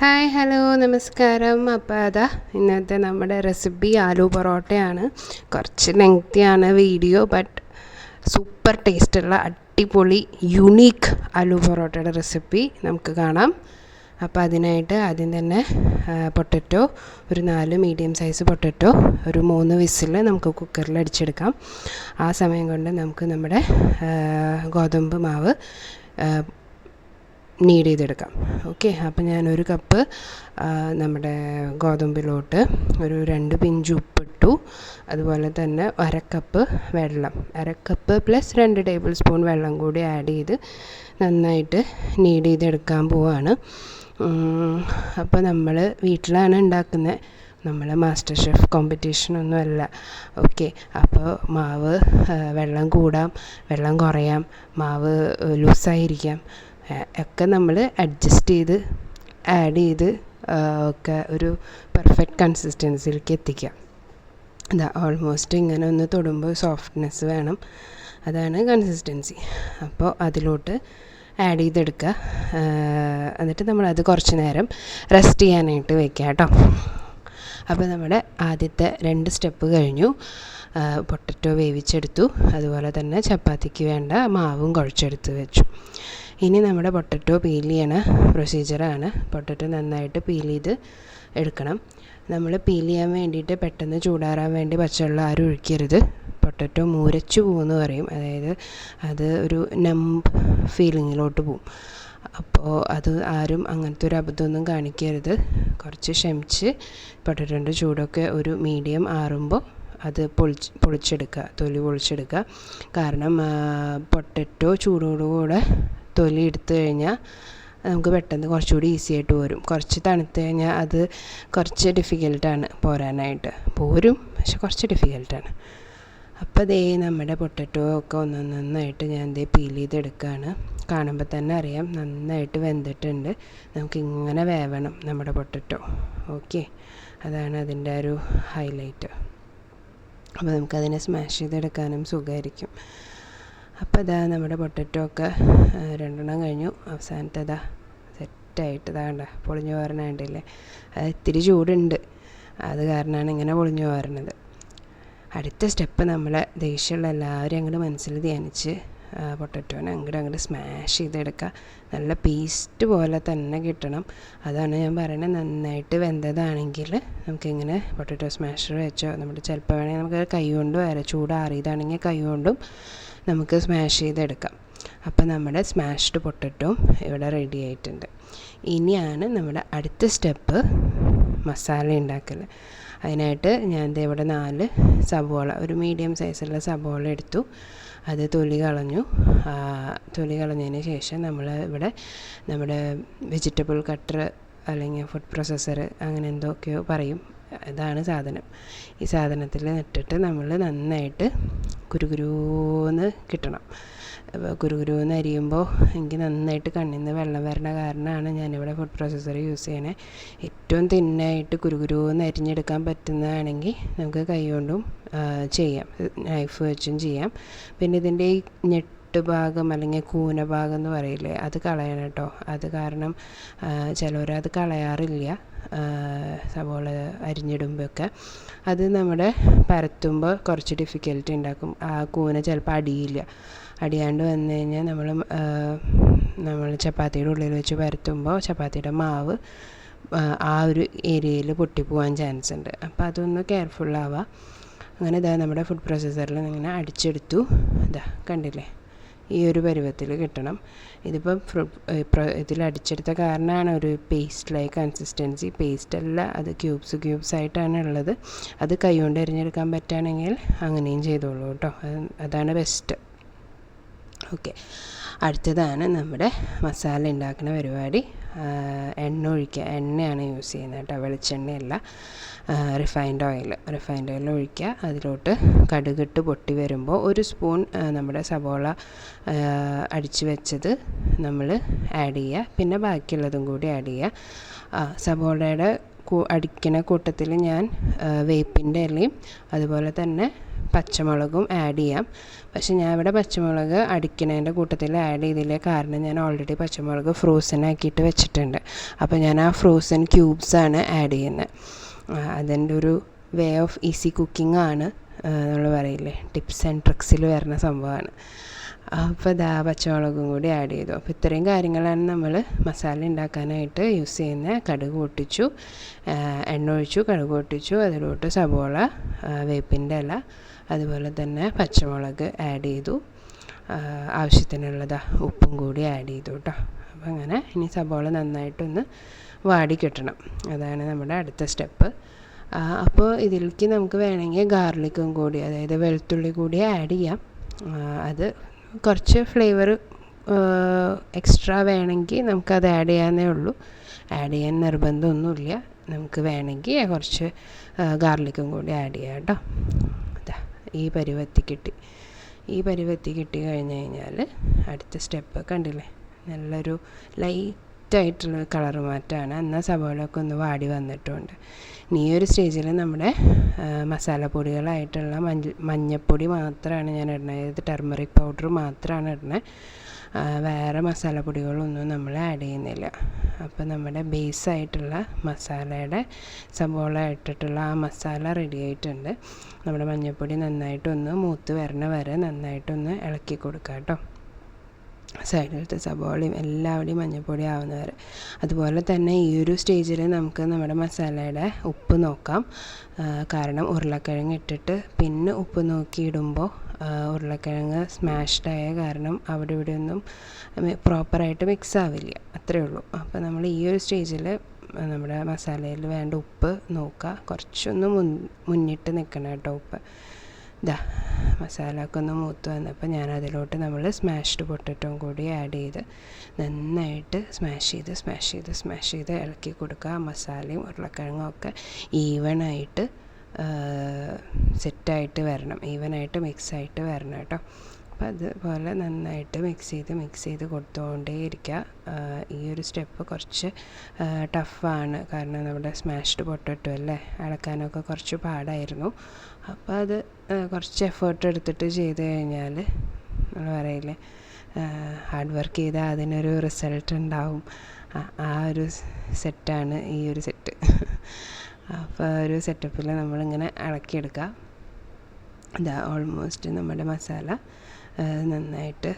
Hi hello നമസ്കാരം. അപ്പോൾ അതാ ഇന്നത്തെ നമ്മുടെ റെസിപ്പി ആലു പൊറോട്ടയാണ്. കുറച്ച് ലെങ്തിയാണ് വീഡിയോ ബട്ട് സൂപ്പർ ടേസ്റ്റുള്ള അടിപൊളി യുണീക്ക് ആലു പൊറോട്ടയുടെ റെസിപ്പി നമുക്ക് കാണാം. അപ്പോൾ അതിനായിട്ട് ആദ്യം തന്നെ പൊട്ടറ്റോ ഒരു നാല് മീഡിയം സൈസ് പൊട്ടറ്റോ ഒരു മൂന്ന് വിസിൽ നമുക്ക് കുക്കറിൽ അടിച്ചെടുക്കാം. ആ സമയം കൊണ്ട് നമുക്ക് നമ്മുടെ ഗോതമ്പ് മാവ് നീഡ് ചെയ്തെടുക്കാം. ഓക്കെ ഞാൻ ഞാനൊരു കപ്പ് നമ്മുടെ ഗോതമ്പിലോട്ട് ഒരു രണ്ട് പിഞ്ച് ഉപ്പിട്ടു. അതുപോലെ തന്നെ അരക്കപ്പ് വെള്ളം. അരക്കപ്പ് പ്ലസ് രണ്ട് ടേബിൾ സ്പൂൺ വെള്ളം കൂടി ആഡ് ചെയ്ത് നന്നായിട്ട് നീഡ് ചെയ്തെടുക്കാൻ പോവാണ്. അപ്പോൾ നമ്മൾ വീട്ടിലാണ് ഉണ്ടാക്കുന്നത് നമ്മൾ മാസ്റ്റർ ഷെഫ് കോമ്പറ്റീഷനൊന്നുമല്ല ഓക്കെ അപ്പോൾ മാവ് വെള്ളം കൂടാം വെള്ളം കുറയാം മാവ് ലൂസായിരിക്കാം ഒക്കെ നമ്മൾ അഡ്ജസ്റ്റ് ചെയ്ത് ആഡ് ചെയ്ത് ഒക്കെ ഒരു പെർഫെക്റ്റ് കൺസിസ്റ്റൻസിയിലേക്ക് എത്തിക്കുക. ഇതാ ഓൾമോസ്റ്റ് ഇങ്ങനെ ഒന്ന് തൊടുമ്പോൾ സോഫ്റ്റ്നെസ് വേണം. അതാണ് കൺസിസ്റ്റൻസി അപ്പോൾ അതിലോട്ട് ആഡ് ചെയ്തെടുക്കുക. എന്നിട്ട് നമ്മളത് കുറച്ച് നേരം റെസ്റ്റ് ചെയ്യാനായിട്ട് വെക്കുക കേട്ടോ. അപ്പോൾ നമ്മുടെ ആദ്യത്തെ രണ്ട് സ്റ്റെപ്പ് കഴിഞ്ഞു. പൊട്ടറ്റോ വേവിച്ചെടുത്തു. അതുപോലെ തന്നെ ചപ്പാത്തിക്ക് വേണ്ട മാവും കുഴച്ചെടുത്ത് വെച്ചു. ഇനി നമ്മുടെ പൊട്ടറ്റോ പീൽ ചെയ്യണ പ്രൊസീജിയറാണ് പൊട്ടറ്റോ നന്നായിട്ട് പീൽ ചെയ്ത് എടുക്കണം. നമ്മൾ പീൽ ചെയ്യാൻ വേണ്ടിയിട്ട് പെട്ടെന്ന് ചൂടാറാൻ വേണ്ടി പച്ചവെള്ളം ആരും ഒഴിക്കരുത്. പൊട്ടറ്റോ മൂരച്ചു പോകുമെന്ന് പറയും. അതായത് അത് ഒരു നമ്പ് ഫീലിങ്ങിലോട്ട് പോവും. അപ്പോൾ അത് ആരും അങ്ങനത്തെ ഒരു അബദ്ധമൊന്നും കാണിക്കരുത്. കുറച്ച് ക്ഷമിച്ച് പൊട്ടറ്റോന്റെ ചൂടൊക്കെ ഒരു മീഡിയം ആറുമ്പോൾ അത് പൊളിച്ച് പൊളിച്ചെടുക്കുക. തൊലി പൊളിച്ചെടുക്കുക. കാരണം പൊട്ടറ്റോ ചൂടോടുകൂടെ തൊലി എടുത്തു കഴിഞ്ഞാൽ നമുക്ക് പെട്ടെന്ന് കുറച്ചുകൂടി ഈസി ആയിട്ട് പോരും. കുറച്ച് തണുത്ത് കഴിഞ്ഞാൽ അത് കുറച്ച് ഡിഫിക്കൽട്ടാണ് പോരാനായിട്ട്. പോരും പക്ഷെ കുറച്ച് ഡിഫിക്കൽട്ടാണ് അപ്പോൾ ദേ നമ്മുടെ പൊട്ടറ്റോ ഒക്കെ ഒന്ന് നന്നായിട്ട് ഞാൻ ദേ പീൽ ചെയ്തെടുക്കുകയാണ് കാണുമ്പോൾ തന്നെ അറിയാം നന്നായിട്ട് വെന്തിട്ടുണ്ട്. നമുക്ക് ഇങ്ങനെ വേവണം നമ്മുടെ പൊട്ടറ്റോ. ഓക്കെ. അതാണ് അതിന്റെ ഒരു ഹൈലൈറ്റ് അപ്പോൾ നമുക്കതിനെ സ്മാഷ് ചെയ്തെടുക്കാനും സുഖമായിരിക്കും അപ്പോൾ ഇതാ നമ്മുടെ പൊട്ടറ്റോ ഒക്കെ രണ്ടെണ്ണം കഴിഞ്ഞു. അവസാനത്തെ ഇതാ സെറ്റായിട്ട് ഇതാ കണ്ട പൊളിഞ്ഞു പോരണുണ്ടല്ലേ അത് ഇത്തിരി ചൂടുണ്ട്. അത് കാരണമാണ് ഇങ്ങനെ പൊളിഞ്ഞു പോരണത് അടുത്ത സ്റ്റെപ്പ് നമ്മളെ ദേഷ്യമുള്ള എല്ലാവരും അങ്ങോട്ട് മനസ്സിൽ ധ്യാനിച്ച് പൊട്ടറ്റോനെ അങ്ങോട്ട് അങ്ങോട്ട് സ്മാഷ് ചെയ്തെടുക്കുക നല്ല പേസ്റ്റ് പോലെ തന്നെ കിട്ടണം. അതാണ് ഞാൻ പറയുന്നത് നന്നായിട്ട് വെന്തതാണെങ്കിൽ നമുക്കിങ്ങനെ പൊട്ടറ്റോ സ്മാഷർ വെച്ചോ നമ്മുടെ ചിലപ്പോൾ വേണമെങ്കിൽ നമുക്ക് കൈ കൊണ്ടും വരാം ചൂടാറിയതാണെങ്കിൽ കൈ കൊണ്ടും നമുക്ക് സ്മാഷ് ചെയ്തെടുക്കാം. അപ്പോൾ നമ്മുടെ സ്മാഷ്ഡ് പൊട്ടറ്റോ ഇവിടെ റെഡി ആയിട്ടുണ്ട്. ഇനിയാണ് നമ്മുടെ അടുത്ത സ്റ്റെപ്പ് മസാല ഉണ്ടാക്കൽ അതിനായിട്ട് ഞാൻ ഇവിടെ നാല് സബോള ഒരു മീഡിയം സൈസുള്ള സബോള എടുത്തു. അത് തൊലി കളഞ്ഞു. തൊലി കളഞ്ഞതിന് ശേഷം നമ്മൾ ഇവിടെ നമ്മുടെ വെജിറ്റബിൾ കട്ടർ അല്ലെങ്കിൽ ഫുഡ് പ്രോസസ്സർ അങ്ങനെ എന്തൊക്കെയോ പറയും. ഇതാണ് സാധനം. ഈ സാധനത്തിൽ നട്ടിട്ട് നമ്മൾ നന്നായിട്ട് കുരുകുരുന്ന് കിട്ടണം. കുരുകുരുന്ന് അരിയുമ്പോൾ എനിക്ക് നന്നായിട്ട് കണ്ണിൽ നിന്ന് വെള്ളം വരണ കാരണമാണ് ഞാനിവിടെ ഫുഡ് പ്രോസസ്സർ യൂസ് ചെയ്യണേ. ഏറ്റവും തിന്നായിട്ട് കുരുകുരുന്ന് അരിഞ്ഞെടുക്കാൻ പറ്റുന്നതാണെങ്കിൽ നമുക്ക് കൈ കൊണ്ടും ചെയ്യാം. നൈഫ് വെച്ചും ചെയ്യാം. പിന്നെ ഇതിന്റെ ഈ ഞെട്ട് ഭാഗം അല്ലെങ്കിൽ കൂന ഭാഗം എന്ന് പറയില്ലേ അത് കളയണം കേട്ടോ. അത് കാരണം ചിലവരത് കളയാറില്ല സവോള അരിഞ്ഞിടുമ്പോഴൊക്കെ. അത് നമ്മുടെ പരത്തുമ്പോൾ കുറച്ച് ഡിഫിക്കൽട്ടി ഉണ്ടാക്കും. ആ കൂന ചിലപ്പോൾ അടിയില്ല. അടിയാണ്ട് വന്നു കഴിഞ്ഞാൽ നമ്മൾ നമ്മൾ ചപ്പാത്തിയുടെ ഉള്ളിൽ വെച്ച് പരത്തുമ്പോൾ ചപ്പാത്തിയുടെ മാവ് ആ ഒരു ഏരിയയിൽ പൊട്ടിപ്പോവാൻ ചാൻസ് ഉണ്ട്. അപ്പോൾ അതൊന്ന് കെയർഫുള്ളാവുക അങ്ങനെ ഇതാ നമ്മുടെ ഫുഡ് പ്രോസസ്സറിൽ ഇങ്ങനെ അടിച്ചെടുത്തു. ഇതാ കണ്ടില്ലേ? ഈ ഒരു പരുവത്തിൽ കിട്ടണം. ഇതിപ്പോൾ ഇതിൽ അടിച്ചെടുത്ത കാരണമാണ് ഒരു പേസ്റ്റ് ലൈക്ക് കൺസിസ്റ്റൻസി പേസ്റ്റ് അല്ല. അത് ക്യൂബ്സ് ക്യൂബ്സ് ആയിട്ടാണ് ഉള്ളത്. അത് കൈകൊണ്ട് എറിഞ്ഞെടുക്കാൻ പറ്റുകയാണെങ്കിൽ അങ്ങനെയും ചെയ്തോളൂ കേട്ടോ. അതാണ് ബെസ്റ്റ് ഓക്കെ. അടുത്തതാണ് നമ്മുടെ മസാല ഉണ്ടാക്കുന്ന പരിപാടി. എണ്ണ ഒഴിക്കുക. എണ്ണയാണ് യൂസ് ചെയ്യുന്നത് കേട്ടോ. വെളിച്ചെണ്ണയല്ല. റിഫൈൻഡ് ഓയിൽ റിഫൈൻഡ് ഓയിൽ ഒഴിക്കുക. അതിലോട്ട് കടുകിട്ട് പൊട്ടി വരുമ്പോൾ ഒരു സ്പൂൺ നമ്മുടെ സവോള അടിച്ച് വെച്ചത് നമ്മൾ ആഡ് ചെയ്യുക. പിന്നെ ബാക്കിയുള്ളതും കൂടി ആഡ് ചെയ്യുക. സവോളയുടെ അടിക്കണ കൂട്ടത്തിൽ ഞാൻ വേപ്പിന്റെ ഇലയും അതുപോലെ തന്നെ പച്ചമുളകും ആഡ് ചെയ്യാം. പക്ഷെ ഞാൻ ഇവിടെ പച്ചമുളക് അടിക്കണേന്റെ കൂട്ടത്തിൽ ആഡ് ചെയ്തില്ല. കാരണം ഞാൻ ഓൾറെഡി പച്ചമുളക് ഫ്രോസൺ ആക്കിയിട്ട് വെച്ചിട്ടുണ്ട്. അപ്പോൾ ഞാൻ ആ ഫ്രോസൺ ക്യൂബ്സാണ് ആഡ് ചെയ്യുന്നത് അതിന്റെ ഒരു വേ ഓഫ് ഈസി കുക്കിംഗ് ആണ് നമ്മൾ പറയില്ലേ ടിപ്സ് ആൻഡ് ട്രിക്സിൽ വരുന്ന സംഭവമാണ് അപ്പോൾ ഇതാ പച്ചമുളകും കൂടി ആഡ് ചെയ്തു. അപ്പോൾ ഇത്രയും കാര്യങ്ങളാണ് നമ്മൾ മസാല ഉണ്ടാക്കാനായിട്ട് യൂസ് ചെയ്യുന്നത് കടുക് പൊട്ടിച്ചു എണ്ണ ഒഴിച്ചു കടുക് പൊട്ടിച്ചു അതിലോട്ട് സബോള വേപ്പിന്റെ ഇല അതുപോലെ തന്നെ പച്ചമുളക് ആഡ് ചെയ്തു. ആവശ്യത്തിനുള്ളതാ ഉപ്പും കൂടി ആഡ് ചെയ്തു കേട്ടോ അപ്പോൾ അങ്ങനെ ഇനി സബോള നന്നായിട്ടൊന്ന് വാടി കിട്ടണം. അതാണ് നമ്മുടെ അടുത്ത സ്റ്റെപ്പ്. അപ്പോൾ ഇതിലേക്ക് നമുക്ക് വേണമെങ്കിൽ ഗാർലിക്കും കൂടി അതായത് വെളുത്തുള്ളി കൂടി ആഡ് ചെയ്യാം. അത് കുറച്ച് ഫ്ലേവർ എക്സ്ട്രാ വേണമെങ്കിൽ നമുക്കത് ആഡ് ചെയ്യാനേ ഉള്ളൂ. ആഡ് ചെയ്യാൻ നിർബന്ധമൊന്നുമില്ല. നമുക്ക് വേണമെങ്കിൽ കുറച്ച് ഗാർലിക്കും കൂടി ആഡ് ചെയ്യാം കേട്ടോ. അതാ ഈ പരുവത്തി കിട്ടി. ഈ പരുവത്തി കിട്ടി കഴിഞ്ഞ് കഴിഞ്ഞാൽ അടുത്ത സ്റ്റെപ്പ് കണ്ടില്ലേ? നല്ലൊരു ലൈറ്റായിട്ടുള്ള കളർ മാറ്റമാണ് എന്നാൽ സവാളയൊക്കെ ഒന്ന് വാടി വന്നിട്ടുണ്ട്. ഇനി ഈ ഒരു സ്റ്റേജിൽ നമ്മുടെ മസാലപ്പൊടികളായിട്ടുള്ള മഞ്ഞ മഞ്ഞൾപ്പൊടി മാത്രമാണ് ഞാൻ ഇടുന്നത് ഇത് ടെർമറിക് പൗഡർ മാത്രമാണ് ഇടുന്നത് വേറെ മസാലപ്പൊടികളൊന്നും നമ്മൾ ആഡ് ചെയ്യുന്നില്ല. അപ്പോൾ നമ്മുടെ ബേസായിട്ടുള്ള മസാലയുടെ സബോള ഇട്ടിട്ടുള്ള ആ മസാല റെഡി ആയിട്ടുണ്ട്. നമ്മുടെ മഞ്ഞൾപ്പൊടി നന്നായിട്ടൊന്ന് മൂത്ത് വരണ വരെ നന്നായിട്ടൊന്ന് ഇളക്കി കൊടുക്കുക കേട്ടോ സൈഡിലത്തെ സബോളയും എല്ലാവിടെയും മഞ്ഞൾപ്പൊടി ആവുന്നവരെ. അതുപോലെ തന്നെ ഈ ഒരു സ്റ്റേജിൽ നമുക്ക് നമ്മുടെ മസാലയുടെ ഉപ്പ് നോക്കാം. കാരണം ഉരുളക്കിഴങ്ങ് ഇട്ടിട്ട് പിന്നെ ഉപ്പ് നോക്കി ഇടുമ്പോൾ ഉരുളക്കിഴങ്ങ് സ്മാഷ്ഡ് ആയ കാരണം അവിടെ ഇവിടെ ഒന്നും പ്രോപ്പറായിട്ട് മിക്സ് ആവില്ല. അത്രയേ ഉള്ളൂ. അപ്പോൾ നമ്മൾ ഈ ഒരു സ്റ്റേജിൽ നമ്മുടെ മസാലയിൽ വേണ്ട ഉപ്പ് നോക്കുക കുറച്ചൊന്ന് മുൻ മുന്നിട്ട് നിൽക്കണം കേട്ടോ ഉപ്പ്. ഇതാ മസാലയൊക്കെ ഒന്ന് മൂത്ത് വന്നപ്പോൾ ഞാൻ അതിലോട്ട് നമ്മൾ സ്മാഷ്ഡ് പൊട്ടറ്റോം കൂടി ആഡ് ചെയ്ത് നന്നായിട്ട് സ്മാഷ് ചെയ്ത് സ്മാഷ് ചെയ്ത് സ്മാഷ് ചെയ്ത് ഇളക്കി കൊടുക്കുക. മസാലയും ഉരുളക്കിഴങ്ങും ഒക്കെ ഈവണായിട്ട് സെറ്റായിട്ട് വരണം. ഈവനായിട്ട് മിക്സായിട്ട് വരണം കേട്ടോ. അപ്പോൾ അതുപോലെ നന്നായിട്ട് മിക്സ് ചെയ്ത് മിക്സ് ചെയ്ത് കൊടുത്തുകൊണ്ടേ ഇരിക്കുക ഈ ഒരു സ്റ്റെപ്പ് കുറച്ച് ടഫാണ് കാരണം നമ്മുടെ സ്മാഷ്ഡ് പൊട്ടറ്റോ അല്ലേ? അടക്കാനൊക്കെ കുറച്ച് പാടായിരുന്നു. അപ്പോൾ അത് കുറച്ച് എഫേർട്ട് എടുത്തിട്ട് ചെയ്ത് കഴിഞ്ഞാൽ നമ്മൾ പറയില്ലേ ഹാർഡ് വർക്ക് ചെയ്താൽ അതിനൊരു റിസൾട്ട് ഉണ്ടാവും. ആ ഒരു സെറ്റാണ് ഈ ഒരു സെറ്റ് അപ്പോൾ ഒരു സെറ്റപ്പിൽ നമ്മളിങ്ങനെ ഇളക്കിയെടുക്കുക ഇതാ ഓൾമോസ്റ്റ് നമ്മുടെ മസാല നന്നായിട്ട്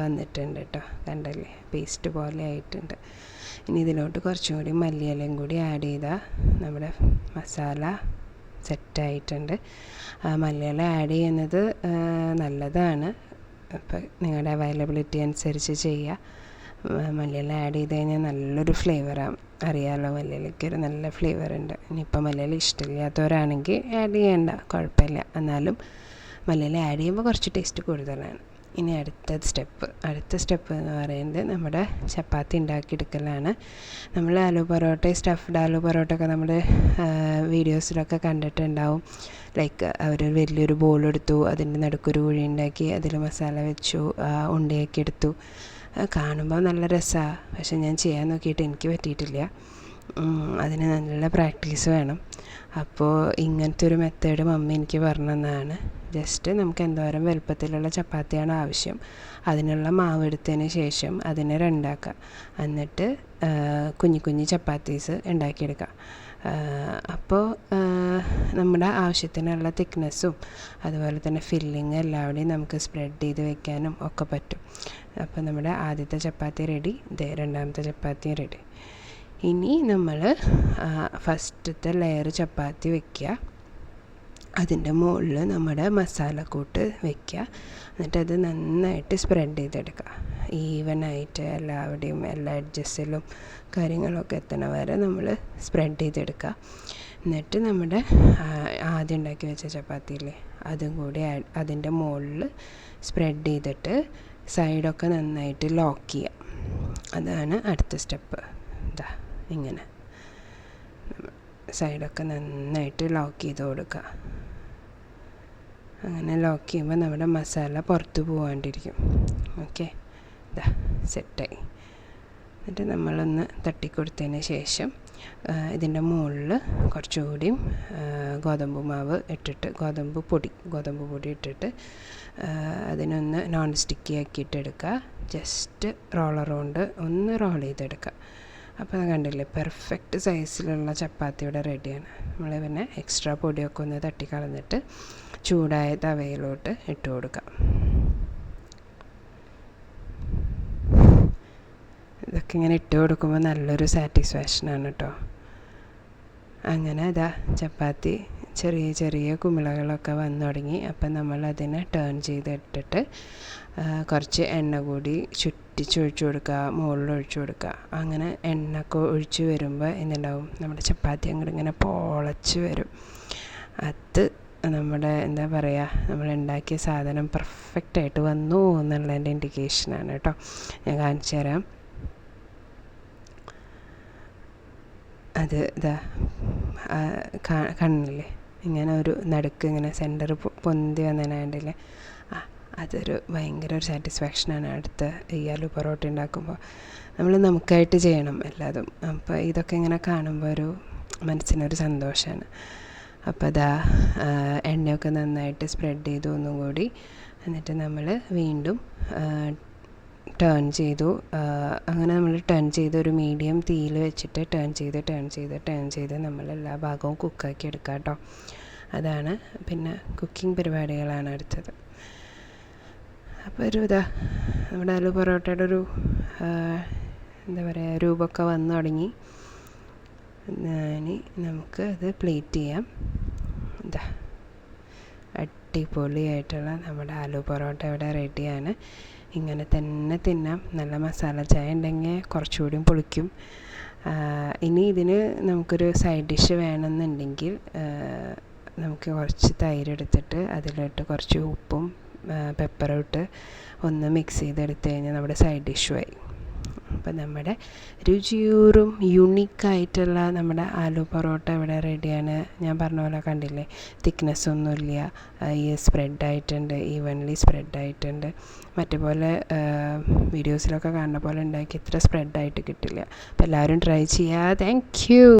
വന്നിട്ടുണ്ട് കേട്ടോ കണ്ടല്ലേ? പേസ്റ്റ് പോലെ ആയിട്ടുണ്ട്. ഇനി ഇതിലോട്ട് കുറച്ചും കൂടി മല്ലിയിലയും കൂടി ആഡ് ചെയ്താൽ നമ്മുടെ മസാല സെറ്റായിട്ടുണ്ട് മല്ലിയില ആഡ് ചെയ്യുന്നത് നല്ലതാണ്. അപ്പം നിങ്ങളുടെ അവൈലബിലിറ്റി അനുസരിച്ച് ചെയ്യുക മല്ലിയില ആഡ് ചെയ്ത് കഴിഞ്ഞാൽ നല്ലൊരു ഫ്ലേവറാണ് അറിയാമല്ലോ മല്ലിയിലയ്ക്ക് ഒരു നല്ല ഫ്ലേവർ ഉണ്ട്. ഇനിയിപ്പോൾ മല്ലിയില ഇഷ്ടമില്ലാത്തവരാണെങ്കിൽ ആഡ് ചെയ്യേണ്ട. കുഴപ്പമില്ല. എന്നാലും മല്ലിയില ആഡ് ചെയ്യുമ്പോൾ കുറച്ച് ടേസ്റ്റ് കൂടുതലാണ്. ഇനി അടുത്ത സ്റ്റെപ്പ് അടുത്ത സ്റ്റെപ്പ് എന്ന് പറയുന്നത് നമ്മുടെ ചപ്പാത്തി ഉണ്ടാക്കിയെടുക്കലാണ്. നമ്മൾ ആലു പൊറോട്ട സ്റ്റഫ്ഡ് ആലു പൊറോട്ട ഒക്കെ നമ്മുടെ വീഡിയോസിലൊക്കെ കണ്ടിട്ടുണ്ടാവും. ലൈക്ക് അവർ വലിയൊരു ബോൾ എടുത്തു അതിന്റെ നടുക്കൊരു കുഴി ഉണ്ടാക്കി അതിൽ മസാല വെച്ചു ഉണ്ടയാക്കി എടുത്തു. കാണുമ്പോൾ നല്ല രസമാണ് പക്ഷെ ഞാൻ ചെയ്യാൻ നോക്കിയിട്ട് എനിക്ക് പറ്റിയിട്ടില്ല. അതിന് നല്ല പ്രാക്ടീസ് വേണം. അപ്പോൾ ഇങ്ങനത്തെ ഒരു മെത്തേഡ് മമ്മി എനിക്ക് പറഞ്ഞു തന്നതാണ് ജസ്റ്റ് നമുക്ക് എന്തോരം വലുപ്പത്തിലുള്ള ചപ്പാത്തിയാണ് ആവശ്യം. അതിനുള്ള മാവ് എടുത്തതിന് ശേഷം അതിനെ രണ്ടാക്കുക എന്നിട്ട് കുഞ്ഞു കുഞ്ഞു ചപ്പാത്തീസ് ഉണ്ടാക്കിയെടുക്കുക അപ്പോൾ നമ്മുടെ ആവശ്യത്തിനുള്ള തിക്നെസ്സും അതുപോലെ തന്നെ ഫില്ലിങ് എല്ലാവിടെയും നമുക്ക് സ്പ്രെഡ് ചെയ്ത് വെക്കാനും ഒക്കെ പറ്റും. അപ്പോൾ നമ്മുടെ ആദ്യത്തെ ചപ്പാത്തി റെഡി രണ്ടാമത്തെ ചപ്പാത്തിയും റെഡി ഇനി നമ്മൾ ഫസ്റ്റത്തെ ലെയർ ചപ്പാത്തി വയ്ക്കുക അതിന്റെ മുകളിൽ നമ്മുടെ മസാലക്കൂട്ട് വയ്ക്കുക എന്നിട്ട് അത് നന്നായിട്ട് സ്പ്രെഡ് ചെയ്തെടുക്കുക ഈവനായിട്ട് എല്ലാവിടെയും എല്ലാ അഡ്ജസ്റ്റിലും കാര്യങ്ങളൊക്കെ എത്തണ വരെ നമ്മൾ സ്പ്രെഡ് ചെയ്തെടുക്കുക എന്നിട്ട് നമ്മുടെ ആദ്യം ഉണ്ടാക്കി വെച്ച ചപ്പാത്തിയില്ലേ അതും കൂടി അതിന്റെ മുകളിൽ സ്പ്രെഡ് ചെയ്തിട്ട് സൈഡൊക്കെ നന്നായിട്ട് ലോക്ക് ചെയ്യുക അതാണ് അടുത്ത സ്റ്റെപ്പ് ഇതാ ഇങ്ങനെ. സൈഡൊക്കെ നന്നായിട്ട് ലോക്ക് ചെയ്ത് കൊടുക്കുക അങ്ങനെ ലോക്ക് ചെയ്യുമ്പോൾ നമ്മുടെ മസാല പുറത്ത് പോകാണ്ടിരിക്കും ഓക്കെ? ഇതാ സെറ്റായി. എന്നിട്ട് നമ്മളൊന്ന് തട്ടിക്കൊടുത്തതിന് ശേഷം ഇതിന്റെ മുകളിൽ കുറച്ചുകൂടി ഗോതമ്പ് മാവ് ഇട്ടിട്ട് ഗോതമ്പ് പൊടി ഗോതമ്പ് പൊടി ഇട്ടിട്ട് അതിനൊന്ന് നോൺ സ്റ്റിക്കി ആക്കിയിട്ട് എടുക്കുക ജസ്റ്റ് റോളർ കൊണ്ട് ഒന്ന് റോൾ ചെയ്തെടുക്കുക അപ്പോൾ അത് കണ്ടില്ലേ? പെർഫെക്റ്റ് സൈസിലുള്ള ചപ്പാത്തി ഇവിടെ റെഡിയാണ് നമ്മൾ പിന്നെ എക്സ്ട്രാ പൊടിയൊക്കെ ഒന്ന് തട്ടിക്കളഞ്ഞിട്ട് ചൂടായ തവയിലോട്ട് ഇട്ട് കൊടുക്കാം. ഇതൊക്കെ ഇങ്ങനെ ഇട്ട് കൊടുക്കുമ്പോൾ നല്ലൊരു സാറ്റിസ്ഫാക്ഷനാണ് കേട്ടോ. അങ്ങനെ ഇതാ ചപ്പാത്തി ചെറിയ ചെറിയ കുമിളകളൊക്കെ വന്നു തുടങ്ങി. അപ്പം നമ്മൾ അതിനെ ടേൺ ചെയ്തിട്ടിട്ട് കുറച്ച് എണ്ണ കൂടി ചുറ്റിച്ചൊഴിച്ചു കൊടുക്കുക മുകളിൽ ഒഴിച്ചു കൊടുക്കുക. അങ്ങനെ എണ്ണയൊക്കെ ഒഴിച്ച് വരുമ്പോൾ എന്തുണ്ടാവും? നമ്മുടെ ചപ്പാത്തി അങ്ങോട്ട് ഇങ്ങനെ പൊളച്ച് വരും. അത് നമ്മുടെ എന്താ പറയുക നമ്മൾ ഉണ്ടാക്കിയ സാധനം പെർഫെക്റ്റായിട്ട് വന്നു എന്നുള്ളതിന്റെ ഇൻഡിക്കേഷനാണ് കേട്ടോ. ഞാൻ കാണിച്ചു തരാം. അത് ഇതാ കണ്ണില്ലേ? ഇങ്ങനെ ഒരു നടുക്ക് ഇങ്ങനെ സെന്റർ പൊന്തി വന്നതിനാണ്ടില്ലേ ആ അതൊരു ഭയങ്കര ഒരു സാറ്റിസ്ഫാക്ഷനാണ് അടുത്ത ഈ ആലു പൊറോട്ട ഉണ്ടാക്കുമ്പോൾ നമ്മൾ നമുക്കായിട്ട് ചെയ്യണം എല്ലാതും. അപ്പോൾ ഇതൊക്കെ ഇങ്ങനെ കാണുമ്പോൾ ഒരു മനസ്സിനൊരു സന്തോഷമാണ് അപ്പോൾ അതാ എണ്ണയൊക്കെ നന്നായിട്ട് സ്പ്രെഡ് ചെയ്തു ഒന്നും കൂടി എന്നിട്ട് നമ്മൾ വീണ്ടും ടേൺ ചെയ്തു. അങ്ങനെ നമ്മൾ ടേൺ ചെയ്ത് ഒരു മീഡിയം തീയിൽ വെച്ചിട്ട് ടേൺ ചെയ്ത് ടേൺ ചെയ്ത് ടേൺ ചെയ്ത് നമ്മൾ എല്ലാ ഭാഗവും കുക്കാക്കി എടുക്കുക കേട്ടോ അതാണ് പിന്നെ കുക്കിംഗ് പരിപാടികളാണ് അടുത്തത്. അപ്പോൾ ഒരു ഇതാ നമ്മുടെ ആലു പൊറോട്ടയുടെ ഒരു എന്താ പറയുക രൂപമൊക്കെ വന്നു തുടങ്ങി. ഇനി നമുക്ക് അത് പ്ലേറ്റ് ചെയ്യാം. ഇതാ. അടിപൊളിയായിട്ടുള്ള നമ്മുടെ ആലു പൊറോട്ട ഇവിടെ റെഡിയാണ്. ഇങ്ങനെ തന്നെ തിന്നാം. നല്ല മസാല ചായ ഉണ്ടെങ്കിൽ കുറച്ചുകൂടി പൊളിക്കും. ഇനി ഇതിന് നമുക്കൊരു സൈഡ് ഡിഷ് വേണമെന്നുണ്ടെങ്കിൽ നമുക്ക് കുറച്ച് തൈര് എടുത്തിട്ട് അതിലിട്ട് കുറച്ച് ഉപ്പും പെപ്പറും ഇട്ട് ഒന്ന് മിക്സ് ചെയ്തെടുത്ത് കഴിഞ്ഞാൽ നമ്മുടെ സൈഡ് ഡിഷുമായി അപ്പം നമ്മുടെ രുചിയൂറും യുണീക്കായിട്ടുള്ള നമ്മുടെ ആലു പൊറോട്ട ഇവിടെ റെഡിയാണ് ഞാൻ പറഞ്ഞ പോലെ കണ്ടില്ലേ? തിക്നെസ് ഒന്നുമില്ല. ഈ സ്പ്രെഡായിട്ടുണ്ട് ഈവൻലി സ്പ്രെഡായിട്ടുണ്ട് മറ്റേ പോലെ വീഡിയോസിലൊക്കെ കാണുന്ന പോലെ ഉണ്ടാക്കി ഇത്ര സ്പ്രെഡ് ആയിട്ട് കിട്ടില്ല. അപ്പോൾ എല്ലാവരും ട്രൈ ചെയ്യുക താങ്ക് യു